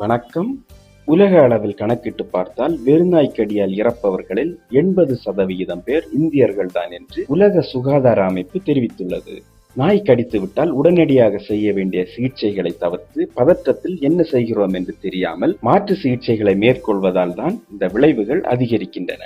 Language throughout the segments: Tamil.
வணக்கம். உலக அளவில் கணக்கிட்டு பார்த்தால் வெறுநாய்க்கடியால் இறப்பவர்களில் எண்பது சதவிகிதம் பேர் இந்தியர்கள்தான் என்று உலக சுகாதார அமைப்பு தெரிவித்துள்ளது. நாய் கடித்து விட்டால் உடனடியாக செய்ய வேண்டிய சிகிச்சைகளை தவிர்த்து பதற்றத்தில் என்ன செய்கிறோம் என்று தெரியாமல் மாற்று சிகிச்சைகளை மேற்கொள்வதால் தான் இந்த விளைவுகள் அதிகரிக்கின்றன.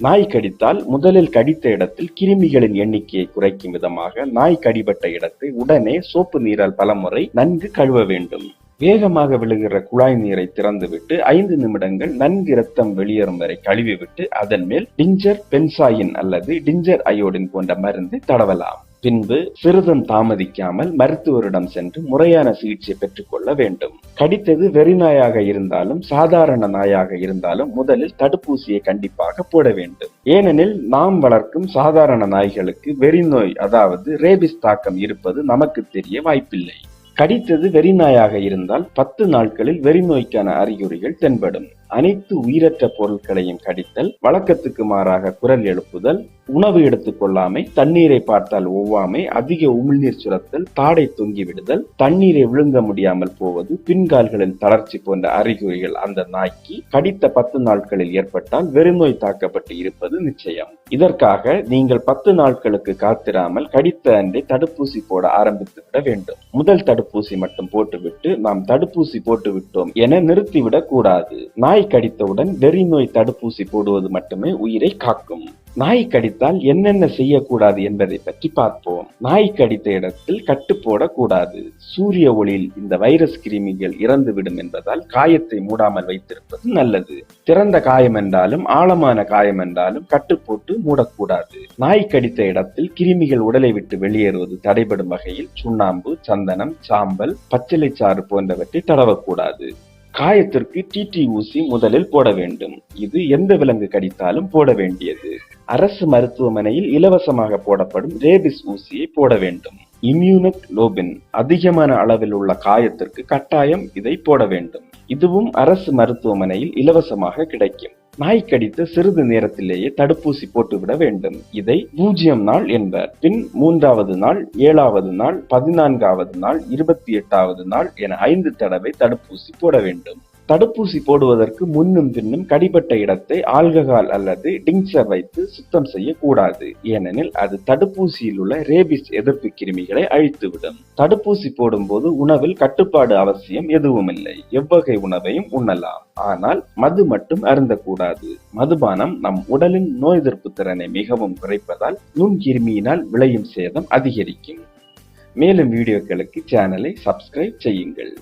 நாய் கடித்தால் முதலில் கடித்த இடத்தில் கிருமிகளின் எண்ணிக்கையை குறைக்கும் விதமாக நாய் கடிபட்ட இடத்தை உடனே சோப்பு நீரால் பலமுறை நன்கு கழுவ வேண்டும். வேகமாக விழுகிற குழாய் நீரை திறந்துவிட்டு ஐந்து நிமிடங்கள் நன்கு இரத்தம் வெளியேறும் வரை கழுவிவிட்டு அதன் மேல் டிஞ்சர் பென்சாயின் அல்லது டிஞ்சர் அயோடின் போன்ற மருந்து தடவலாம். பின்பு சிறிதும் தாமதிக்காமல் மருத்துவரிடம் சென்று முறையான சிகிச்சை பெற்றுக்கொள்ள வேண்டும். கடித்தது வெறிநாயாக இருந்தாலும் சாதாரண நாயாக இருந்தாலும் முதலில் தடுப்பூசியை கண்டிப்பாக போட வேண்டும். ஏனெனில் நாம் வளர்க்கும் சாதாரண நாய்களுக்கு வெறிநோய் அதாவது ரேபிஸ் தாக்கம் இருப்பது நமக்கு தெரிய வாய்ப்பில்லை. கடித்தது வெறிநாயாக இருந்தால் பத்து நாட்களில் வெறிநோய்க்கான அறிகுறிகள் தென்படும். அனைத்து உயிரற்ற பொருட்களையும் கடித்தல் வழக்கத்துக்கு மாறாக குரல் எழுப்புதல் உணவு எடுத்துக் கொள்ளாமை தண்ணீரை பார்த்தால் ஒவ்வாமை அதிக உமிழ்நீர் சுரத்தல் தாடை தொங்கி விடுதல் தண்ணீரை விழுங்க முடியாமல் போவது பின்கால்களின் தளர்ச்சி போன்ற அறிகுறிகள் அந்த நாய்க்கு கடித்த பத்து நாட்களில் ஏற்பட்டால் வெறுநோய் தாக்கப்பட்டு இருப்பது நிச்சயம். இதற்காக நீங்கள் பத்து நாட்களுக்கு காத்திராமல் கடித்த அன்றை தடுப்பூசி போட ஆரம்பித்து விட வேண்டும். முதல் தடுப்பூசி மட்டும் போட்டுவிட்டு நாம் தடுப்பூசி போட்டு விட்டோம் என நிறுத்திவிடக் கூடாது. நாய் நாய் கடித்தவுடன் வெறி நோய் தடுப்பூசி போடுவது மட்டுமே உயிரை காக்கும். நாய் கடித்தால் என்னென்ன செய்யக்கூடாது என்பதை பற்றி பார்ப்போம். நாய் கடித்த இடத்தில் கட்டு போடக்கூடாது. சூரிய ஒளியில் இந்த வைரஸ் கிருமிகள் இறந்துவிடும் என்பதால் காயத்தை மூடாமல் வைத்திருப்பது நல்லது. திறந்த காயம் என்றாலும் ஆழமான காயம் என்றாலும் கட்டு போட்டு மூடக்கூடாது. நாய் கடித்த இடத்தில் கிருமிகள் உடலை விட்டு வெளியேறுவது தடைபடும் வகையில் சுண்ணாம்பு சந்தனம் சாம்பல் பச்சிலை சாறு போன்றவற்றை தடவக்கூடாது. காயத்திற்கு டிடி ஊசி முதலில் போட வேண்டும். இது எந்த விலங்கு கடித்தாலும் போட வேண்டியது. அரசு மருத்துவமனையில் இலவசமாக போடப்படும் ரேபிஸ் ஊசியை போட வேண்டும். இம்யூனக் லோபின் அதிகமான அளவில் உள்ள காயத்திற்கு கட்டாயம் இதை போட வேண்டும். இதுவும் அரசு மருத்துவமனையில் இலவசமாக கிடைக்கும். நாய் கடித்த சிறிது நேரத்திலேயே தடுப்பூசி போட்டுவிட வேண்டும். இதை பூஜ்ஜியம் நாள் என்பர். பின் மூன்றாவது நாள் ஏழாவது நாள் பதினான்காவது நாள் இருபத்தி எட்டாவது நாள் என ஐந்து தடவை தடுப்பூசி போட வேண்டும். தடுப்பூசி போடுவதற்கு முன்னும் பின்னும் கடிபட்ட இடத்தை ஆல்கஹால் அல்லது டிங்சர் வைத்து சுத்தம் செய்யக்கூடாது. ஏனெனில் அது தடுப்பூசியில் உள்ள ரேபிஸ் எதிர்ப்பு கிருமிகளை அழித்துவிடும். தடுப்பூசி போடும்போது உணவில் கட்டுப்பாடு அவசியம் எதுவும் இல்லை எவ்வகை உணவையும் உண்ணலாம். ஆனால் மது மட்டும் அருந்தக்கூடாது. மதுபானம் நம் உடலின் நோய் எதிர்ப்பு திறனை மிகவும் குறைப்பதால் நுண்கிருமியினால் விளையும் சேதம் அதிகரிக்கும். மேலும் வீடியோக்களுக்கு சேனலை சப்ஸ்கிரைப் செய்யுங்கள்.